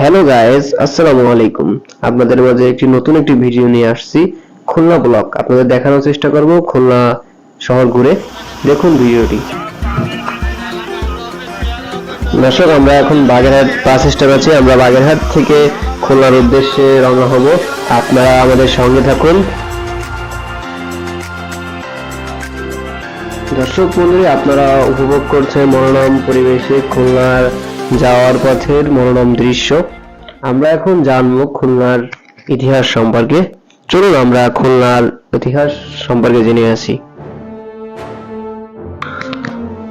Hello guys, আসসালামু আলাইকুম। আপনাদের মাঝে একটি নতুন একটি ভিডিও নিয়ে আসছি, খুলনা ব্লক আপনাদের দেখানোর চেষ্টা করব খুলনা শহর ঘুরে। দেখুন ভিডিওটি। দর্শক, আমরা এখন বাগেরহাট বাস স্ট্যান্ড আছি। আমরা বাগেরহাট থেকে খুলনার উদ্দেশ্যে রওনা হব। আপনারা আমাদের সঙ্গে থাকুন। দর্শক, মন্ডলী, আপনারা উপভোগ করছেন মনোরম পরিবেশে খুলনার যাওয়ার পথের মনোরম দৃশ্য। আমরা এখন জানব খুলনার ইতিহাস সম্পর্কে। চলুন আমরা খুলনার ইতিহাস সম্পর্কে জেনে আসি।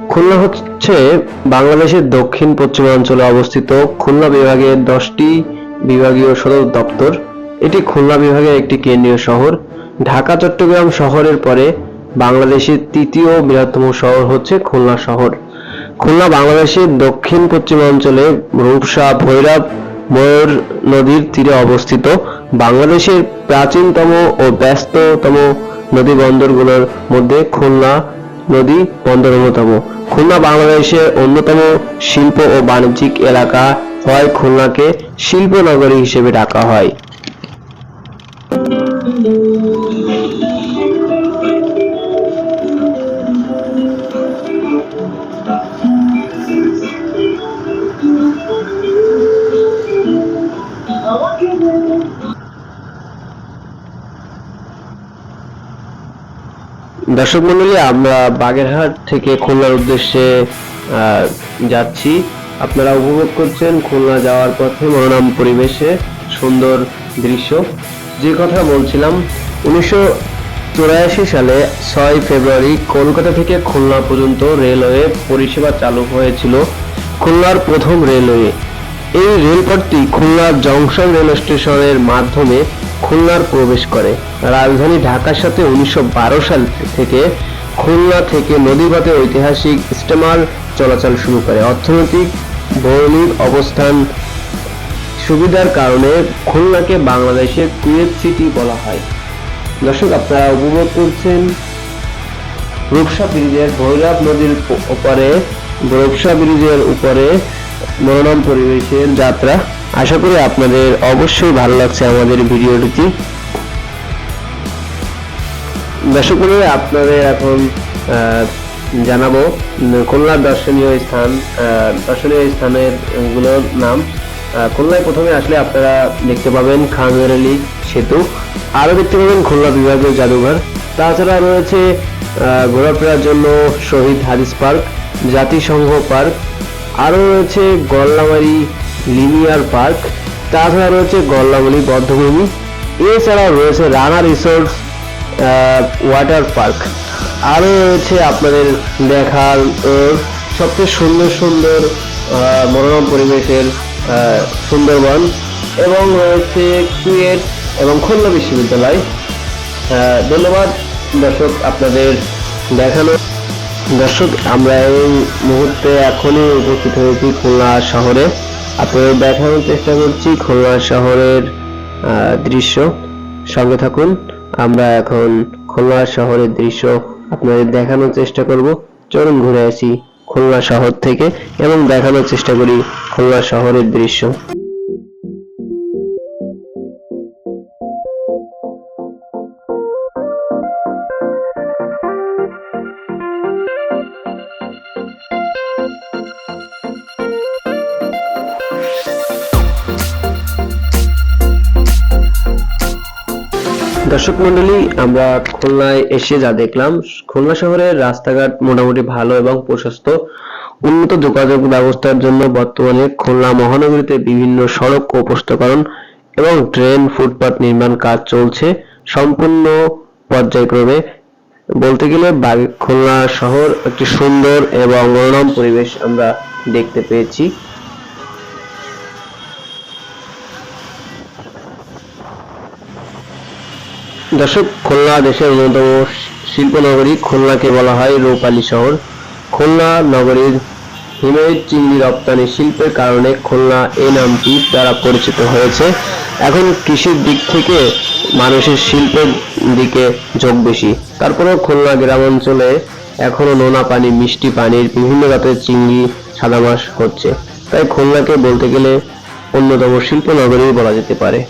খুলনা হচ্ছে বাংলাদেশের দক্ষিণ পশ্চিমাঞ্চলে অবস্থিত। খুলনা বিভাগের দশটি বিভাগীয় সদর দপ্তর। এটি খুলনা বিভাগের একটি কেন্দ্রীয় শহর। ঢাকা, চট্টগ্রাম শহরের পরে বাংলাদেশের তৃতীয় বৃহত্তম শহর হচ্ছে খুলনা শহর। খুলনা বাংলাদেশের দক্ষিণ পশ্চিমাঞ্চলে রূপসা, ভৈরব, ময়ূর নদীর তীরে অবস্থিত। বাংলাদেশের প্রাচীনতম ও ব্যস্ততম নদী বন্দরগুলোর মধ্যে খুলনা নদী বন্দর অন্যতম খুলনা বাংলাদেশের অন্যতম শিল্প ও বাণিজ্যিক এলাকা হয় খুলনাকে শিল্প নগরী হিসেবে ডাকা হয়। দর্শক মন্ডলী, আমরা বাগেরহাট থেকে খুলনার উদ্দেশ্যে যাচ্ছি। আপনারা উপভোগ করছেন খুলনা যাওয়ার পথে মনোরম পরিবেশে সুন্দর দৃশ্য। যে কথা বলছিলাম, উনিশশো চুরাশি সালে ছয় ফেব্রুয়ারি কলকাতা থেকে খুলনা পর্যন্ত রেলওয়ে পরিষেবা চালু হয়েছিল, খুলনার প্রথম রেলওয়ে। এই রেলপথটি খুলনার জংশন রেল স্টেশনের মাধ্যমে খুলনার প্রবেশ করে। রাজধানী ঢাকার সাথে উনিশশো সাল থেকে খুলনা থেকে নদীপথে ঐতিহাসিক স্টিমার চলাচল শুরু করে। অর্থনৈতিক ভৌগোলিক অবস্থান সুবিধার কারণে খুলনাকে বাংলাদেশের কুয়েত সিটি বলা হয়। দর্শক, আপনারা উপভোগ করছেন রূপসা ব্রিজের ভৈরব নদীর ওপারে, রূপসা ব্রিজের উপরে মনোরম পরিবেশের যাত্রা আশা করি আপনাদের অবশ্যই ভালো লাগছে আমাদের ভিডিওটি। দর্শক আপনাদের এখন জানাব, খুলনার দর্শনীয় স্থান দর্শনীয় স্থানেরগুলোর নাম খুলনায় প্রথমে আসলে আপনারা দেখতে পাবেন খানগেরালি সেতু। আরও দেখতে পাবেন খুলনা বিভাগীয় জাদুঘর। তাছাড়া রয়েছে ঘোরাফেরার জন্য শহীদ হাদিস পার্ক, জাতিসংঘ পার্ক। আরও রয়েছে গল্লামারি লিনিয়ার পার্ক। তাছাড়া রয়েছে গল্লামারি বদ্ধভূমি। এছাড়াও রয়েছে রানা রিসোর্টস ওয়াটার পার্ক। আরও রয়েছে আপনাদের দেখার সবচেয়ে সুন্দর সুন্দর মনোরম পরিবেশের সুন্দরবন এবং রয়েছে কুয়েট এবং খুলনা বিশ্ববিদ্যালয়। ধন্যবাদ দর্শক আপনাদের দেখানো। দর্শক, আমরা এই মুহূর্তে এখনই উপস্থিত হয়েছি খুলনা শহরে। আপনাদের দেখানোর চেষ্টা করছি খুলনা শহরের দৃশ্য। সঙ্গে থাকুন, আমরা এখন খুলনা শহরের দৃশ্য আপনাদের দেখানোর চেষ্টা করব। চলুন ঘুরে আসি খুলনা শহর থেকে এবং দেখানোর চেষ্টা করি খুলনা শহরের দৃশ্য। দর্শক মন্ডলী, আমরা খুলনায় এসে যা দেখলাম, খুলনা শহরের রাস্তাঘাট মোটামুটি ভালো এবং প্রশস্ত। উন্নত যোগাযোগ ব্যবস্থার জন্য বর্তমানে খুলনা মহানগরীতে বিভিন্ন সড়ক ও প্রস্তকরণ এবং ট্রেন, ফুটপাত নির্মাণ কাজ চলছে সম্পূর্ণ পর্যায়ক্রমে। বলতে গেলে খুলনা শহর একটি সুন্দর এবং মনোরম পরিবেশ আমরা দেখতে পেয়েছি। দর্শক, খুলনা দেশের অন্যতম শিল্প নগরী খুলনাকে বলা হয় রূপালী শহর। খুলনা নগরীর হিমের চিংড়ি রপ্তানি শিল্পের কারণে খুলনা এই নামটি দ্বারা পরিচিত হয়েছে। এখন কৃষির দিক থেকে মানুষের শিল্পের দিকে ঝোঁক বেশি। তারপরেও খুলনা গ্রাম অঞ্চলে এখনও নোনা পানি, মিষ্টি পানির বিভিন্ন জাতের চিংড়ি সাদা মাছ হচ্ছে। তাই খুলনাকে বলতে গেলে অন্যতম শিল্প নগরী বলা যেতে পারে।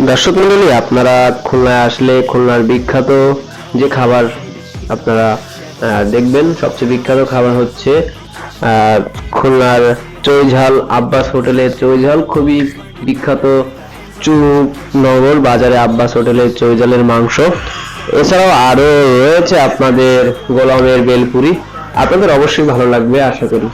দর্শক মন্ডলী, আপনারা খুলনায় আসলে খুলনার বিখ্যাত যে খাবার আপনারা দেখবেন, সবচেয়ে বিখ্যাত খাবার হচ্ছে খুলনার চৈঝাল আব্বাস হোটেলের চৈঝাল, খুবই বিখ্যাত চু নগর বাজারে আব্বাস হোটেলের চৈঝালের মাংস। এছাড়াও আরও রয়েছে আপনাদের গোলামের বেলপুরি। আপনাদের অবশ্যই ভালো লাগবে, আশা করি।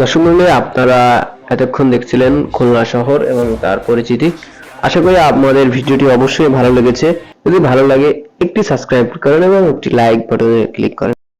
দর্শক মন্ডলী, আপনারা এতক্ষণ দেখছিলেন খুলনা শহর এবং তার পরিচিতি। আশা করি আপনাদের ভিডিওটি অবশ্যই ভালো লেগেছে। যদি ভালো লাগে, একটি সাবস্ক্রাইব করেন এবং একটি লাইক বাটনে ক্লিক করেন।